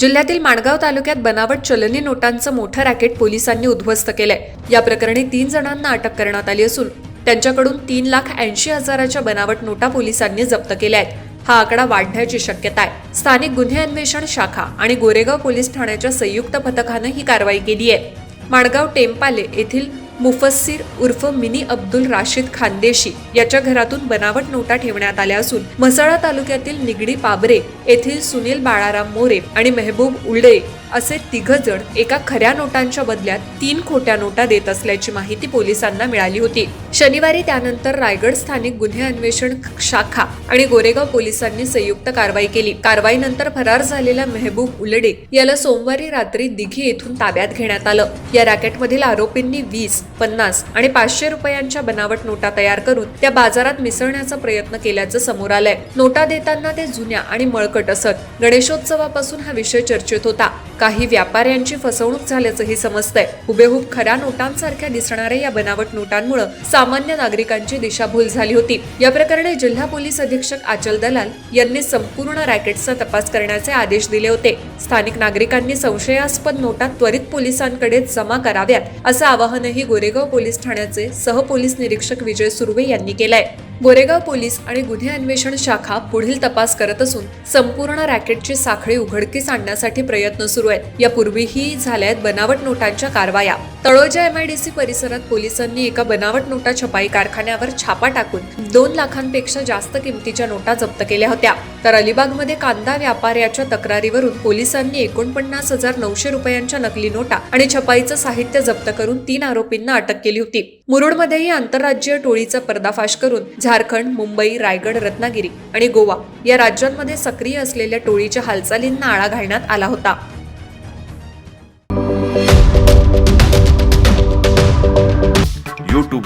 जिल्ह्यातील माणगाव तालुक्यात बनावट चलनी नोटांचं मोठं रॅकेट पोलिसांनी उद्ध्वस्त केलंय. या प्रकरणी तीन जणांना अटक करण्यात आली असून त्यांच्याकडून तीन लाख ऐंशी हजाराच्या बनावट नोटा पोलिसांनी जप्त केल्या आहेत हा आकडा वाढण्याची शक्यता आहे. स्थानिक गुन्हे अन्वेषण शाखा आणि गोरेगाव पोलीस ठाण्याच्या संयुक्त पथकानं ही कारवाई केली आहे माणगाव टेंपाले येथील मुफस्सीर उर्फ मिनी अब्दुल राशीद खानदेशी याच्या घरातून बनावट नोटा ठेवण्यात आल्या असून म्हसळा तालुक्यातील निगडी पाबरे येथील सुनील बाळाराम मोरे आणि मेहबूब उल्डे असे तिघ जण एका खऱ्या नोटांच्या बदल्यात तीन खोट्या नोटा देत असल्याची माहिती पोलिसांना मिळाली होती. शनिवारी त्यानंतर रायगड स्थानिक गुन्हे अन्वेषण शाखा आणि गोरेगाव पोलिसांनी संयुक्त कारवाई केली. कारवाईनंतर फरार झालेला मेहबूब उलडे याला सोमवारी रात्री दिघी येथून ताब्यात घेण्यात आलं. या रॅकेटमधील आरोपींनी वीस पन्नास आणि पाचशे रुपयांच्या बनावट नोटा तयार करून त्या बाजारात मिसळण्याचा प्रयत्न केल्याचं समोर आलंय. नोटा देताना ते जुन्या आणि मळकट असत. गणेशोत्सवापासून हा विषय चर्चेत होता. काही व्यापाऱ्यांची फसवणूक झाल्याचंही समजतंय. हुबेहूब खऱ्या नोटांसारख्या दिसणाऱ्या या बनावट नोटांमुळे सामान्य नागरिकांची दिशाभूल झाली होती. या प्रकरणी जिल्हा पोलीस अधीक्षक आचल दलाल यांनी संपूर्ण रॅकेटचा तपास करण्याचे आदेश दिले होते. स्थानिक नागरिकांनी संशयास्पद नोटा त्वरित पोलिसांकडे जमा कराव्यात असं आवाहनही गोरेगाव पोलीस ठाण्याचे सहपोलीस निरीक्षक विजय सुर्वे यांनी केलंय. गोरेगाव पोलीस आणि गुन्हे अन्वेषण शाखा पुढील तपास करत असून संपूर्ण रॅकेटची साखळी उघडकीस आणण्यासाठी प्रयत्न सुरू आहेत. यापूर्वीही झाल्यात बनावट नोटांच्या कारवाया. तळोजा एमआयडीसी परिसरात पोलिसांनी एका बनावट नोटा छपाई कारखान्यावर छापा टाकून दोन लाखांपेक्षा जास्त किमतीच्या नोटा जप्त केल्या होत्या. तर अलिबागमध्ये कांदा व्यापाऱ्याच्या तक्रारीवरून पोलिसांनी एकोणपन्नास हजार नऊशे रुपयांच्या नकली नोटा आणि छपाईचं साहित्य जप्त करून तीन आरोपींना अटक केली होती. मुरुडमध्येही आंतरराज्यीय टोळीचा पर्दाफाश करून झारखंड मुंबई रायगड रत्नागिरी आणि गोवा या राज्यांमध्ये सक्रिय असलेल्या टोळीच्या हालचालींना आळा घालण्यात आला होता.